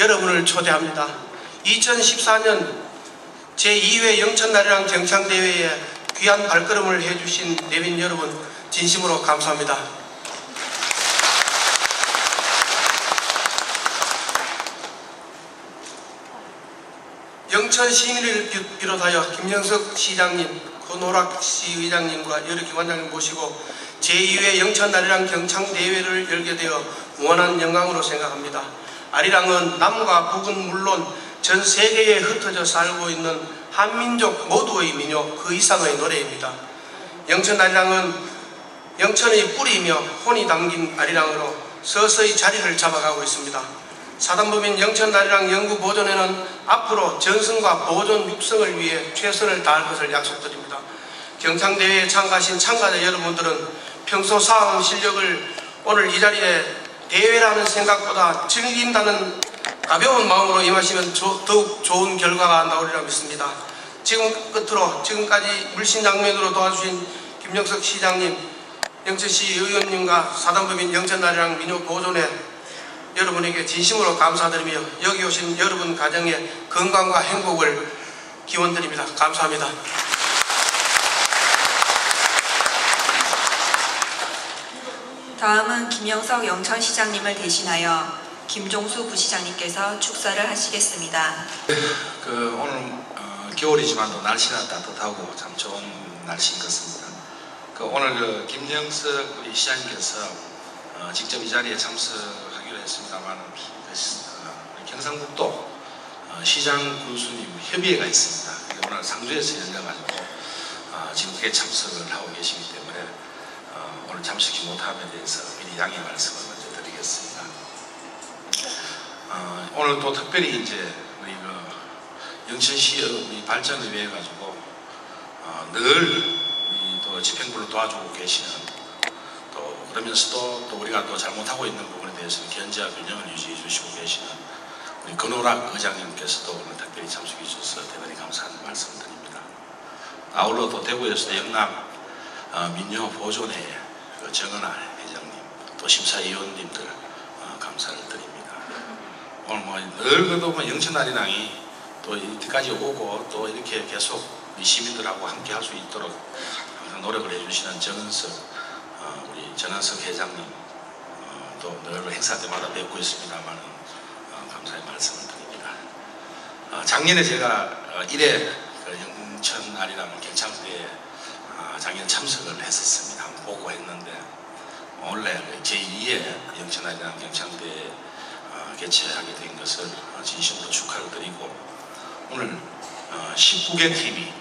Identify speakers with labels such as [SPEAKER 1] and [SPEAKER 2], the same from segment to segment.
[SPEAKER 1] 여러분을 초대합니다. 2014년 제2회 영천나리랑 경창대회에 귀한 발걸음을 해주신 내빈 여러분 진심으로 감사합니다. 영천 시민을 비- 비롯하여 김영석 시장님, 고노락 시의장님과 여러 기관장님 모시고 제2회 영천아리랑 경창대회를 열게 되어 무한한 영광으로 생각합니다. 아리랑은 남과 북은 물론 전 세계에 흩어져 살고 있는 한민족 모두의 민요 그 이상의 노래입니다. 영천 아리랑은 영천의 뿌리이며 혼이 담긴 아리랑으로 서서히 자리를 잡아가고 있습니다. 사단법인 영천나리랑 연구 보존회는 앞으로 전승과 보존 육성을 위해 최선을 다할 것을 약속드립니다. 경창대회에 참가하신 참가자 여러분들은 평소 쌓은 실력을 오늘 이 자리에 대회라는 생각보다 즐긴다는 가벼운 마음으로 임하시면 조- 더욱 좋은 결과가 나오리라 믿습니다. 지금 끝으로 지금까지 물신장면으로 도와주신 김영석 시장님, 영천시 의원님과 사단법인 영천나리랑 민요보존회 여러분에게 진심으로 감사드리며 여기 오신 여러분 가정의 건강과 행복을 기원드립니다. 감사합니다.
[SPEAKER 2] 다음은 김영석 영천시장님을 대신하여 김종수 부시장님께서 축사를 하시겠습니다.
[SPEAKER 3] 그 오늘 어, 겨울이지만도 날씨가 따뜻하고 참 좋은 날씨인 것 같습니다. 그 오늘 그 김영석 시장님께서 어, 직접 이 자리에 참석하기로 했습니다만 어, 경상북도 어, 시장 군수님 협의회가 있습니다. 오늘 상주에서 열려가지고 어, 지금 그게 참석을 하고 때문에 참석이 못함에 대해서 미리 양해 말씀을 먼저 드리겠습니다. 어, 오늘 또 특별히 이제 우리 그 영천시의 발전을 위해 가지고 어, 늘 우리 또 집행부를 도와주고 계시는 또 그러면서도 또 우리가 또 잘못하고 있는 부분에 대해서는 견제와 균형을 유지해 주시고 계시는 우리 근호락 의장님께서도 오늘 특별히 참석해 주셔서 대단히 감사한 말씀 드립니다. 아울러 또 대구에서 영남 어, 민요 보존회 그 정은아 회장님 또 심사위원님들 어, 감사를 드립니다. 오늘 뭐늘 그래도 뭐 영천날이랑이 또 이때까지 오고 또 이렇게 계속 우리 시민들하고 함께 할 수 있도록 항상 노력을 해주시는 정은석 어, 우리 정은석 회장님 어, 또늘 행사 때마다 뵙고 있습니다만 어, 감사의 말씀을 드립니다. 어, 작년에 제가 어, 1회 그 영천날이랑 경창대에 어, 작년 참석을 했었습니다. 보고 했는데 원래 제2회 영천날이랑 경창대에 어, 개최하게 된 것을 어, 진심으로 축하를 드리고 오늘 19개 팀이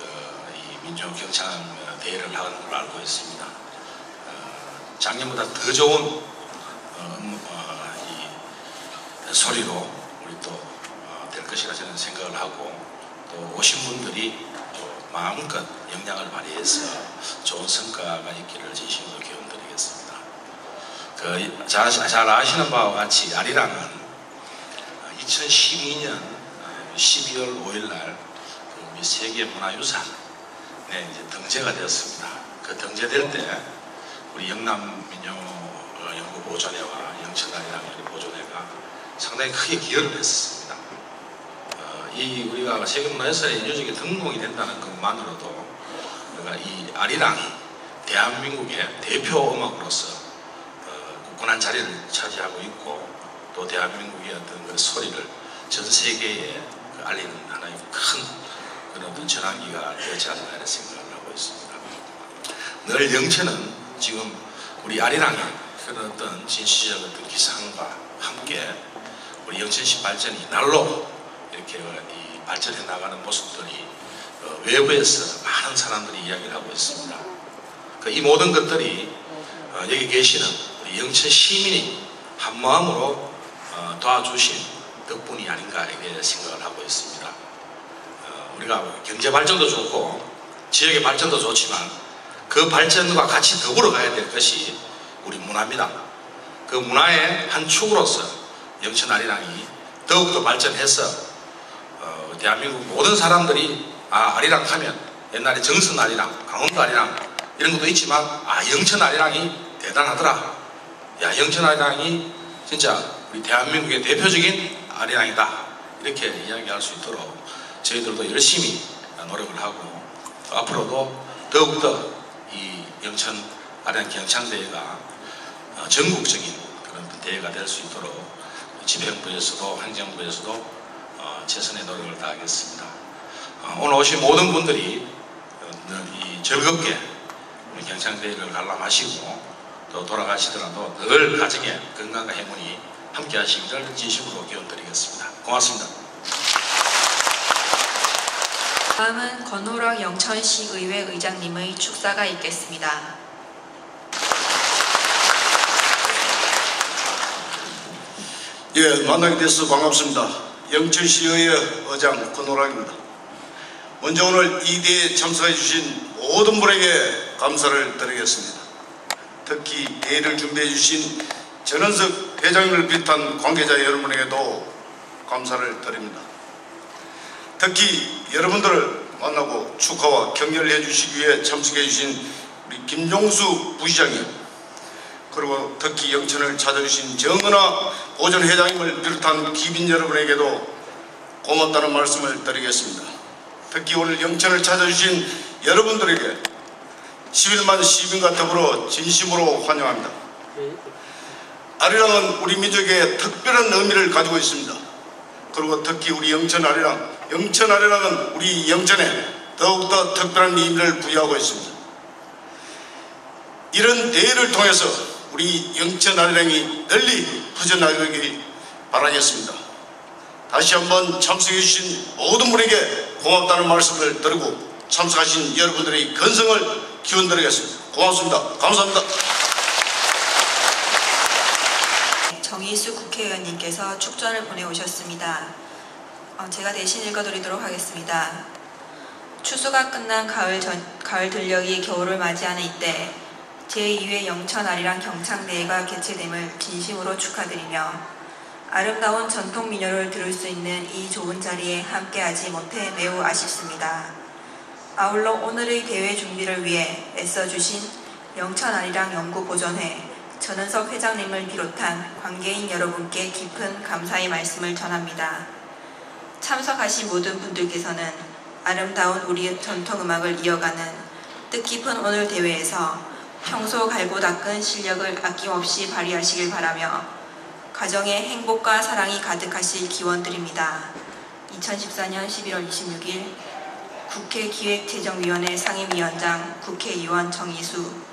[SPEAKER 3] 어, 경창 어, 대회를 하는 걸로 알고 있습니다. 어, 작년보다 더 좋은 어, 음, 소리로 우리 또 어, 될 것이라 저는 생각을 하고 또 오신 분들이 또 마음껏 역량을 발휘해서 좋은 성과가 있기를 진심으로 기원드리겠습니다. 그, 잘, 잘 아시는 바와 같이 아리랑은 2012년 12월 5일 날그 세계 문화유산에 이제 등재가 되었습니다. 그 등재될 때 우리 영남 민요 어, 연구 보존회와 영천아리랑 연구 보존회가 상당히 크게 기여를 했습니다. 어, 이 우리가 세계문화유산에 인조적인 등록이 된다는 것만으로도 우리가 이 아리랑이 대한민국의 대표 음악으로서 어, 굳건한 자리를 차지하고 있고 또 대한민국의 어떤 그 소리를 전 세계에 그 알리는 하나의 큰 그런 어떤 전환기가 되지 않나 이런 생각을 하고 있습니다. 늘 영천은 지금 우리 아리랑의 그런 어떤 진시적 어떤 기상과 함께 우리 영천시 발전이 날로 이렇게 이 발전해 나가는 모습들이 어, 외부에서 많은 사람들이 이야기를 하고 있습니다. 그이 모든 것들이 어, 여기 계시는 영천 시민이 한 마음으로 어, 도와주신 덕분이 아닌가 이렇게 생각을 하고 있습니다. 어, 우리가 경제 발전도 좋고 지역의 발전도 좋지만 그 발전과 같이 더불어 가야 될 것이 우리 문화입니다. 그 문화의 한 축으로서 영천 아리랑이 더욱더 발전해서 어, 대한민국 모든 사람들이 아 아리랑 하면 옛날에 정선 아리랑, 강원도 아리랑 이런 것도 있지만 아 영천 아리랑이 대단하더라. 야 영천 아리랑이 진짜 우리 대한민국의 대표적인 아리랑이다 이렇게 이야기할 수 있도록 저희들도 열심히 노력을 하고 또 앞으로도 더욱더 이 영천 아리랑 경창대회가 어, 전국적인 그런 대회가 될 수 있도록 집행부에서도 행정부에서도 어, 최선의 노력을 다하겠습니다. 어, 오늘 오신 모든 분들이 어, 즐겁게 우리 경창대회를 관람하시고 또 돌아가시더라도 늘 가정에 건강과 행운이 함께 하시기를 진심으로 기원 드리겠습니다. 고맙습니다.
[SPEAKER 2] 다음은 권호락 영천시 의회 의장님의 축사가 있겠습니다.
[SPEAKER 4] 예, 만나게 돼서 반갑습니다. 영천시의회 의장 권호락입니다. 먼저 오늘 이 대회에 참석해 주신 모든 분에게 감사를 드리겠습니다. 특히 대회를 준비해 주신 전원석 회장님을 비롯한 관계자 여러분에게도 감사를 드립니다. 특히 여러분들을 만나고 축하와 격려를 해주시기 위해 참석해 주신 우리 김종수 부시장님 그리고 특히 영천을 찾아주신 정은아 보전회장님을 비롯한 기빈 여러분에게도 고맙다는 말씀을 드리겠습니다. 특히 오늘 영천을 찾아주신 여러분들에게 11만 시민과 더불어 진심으로 환영합니다. 아리랑은 우리 민족의 특별한 의미를 가지고 있습니다. 그리고 특히 우리 영천 아리랑, 영천 아리랑은 우리 영천에 더욱더 특별한 의미를 부여하고 있습니다. 이런 대회를 통해서 우리 영천 아리랑이 널리 퍼져나가길 바라겠습니다. 다시 한번 참석해 주신 모든 분에게 고맙다는 말씀을 드리고 참석하신 여러분들의 건성을 기원드리겠습니다. 고맙습니다. 감사합니다.
[SPEAKER 2] 정희수 국회의원님께서 축전을 보내오셨습니다. 어, 제가 대신 읽어드리도록 하겠습니다. 추수가 끝난 가을, 전, 가을 들녘이 겨울을 맞이하는 이때 제2회 영천 아리랑 경창대회가 개최됨을 진심으로 축하드리며 아름다운 전통 민요를 들을 수 있는 이 좋은 자리에 함께하지 못해 매우 아쉽습니다. 아울러 오늘의 대회 준비를 위해 애써주신 영천 아리랑 연구보존회 전은석 회장님을 비롯한 관계인 여러분께 깊은 감사의 말씀을 전합니다. 참석하신 모든 분들께서는 아름다운 우리의 전통음악을 이어가는 뜻깊은 오늘 대회에서 평소 갈고 닦은 실력을 아낌없이 발휘하시길 바라며 가정의 행복과 사랑이 가득하실 기원드립니다. 2014년 11월 26일 국회 기획재정위원회 상임위원장 국회의원 정의수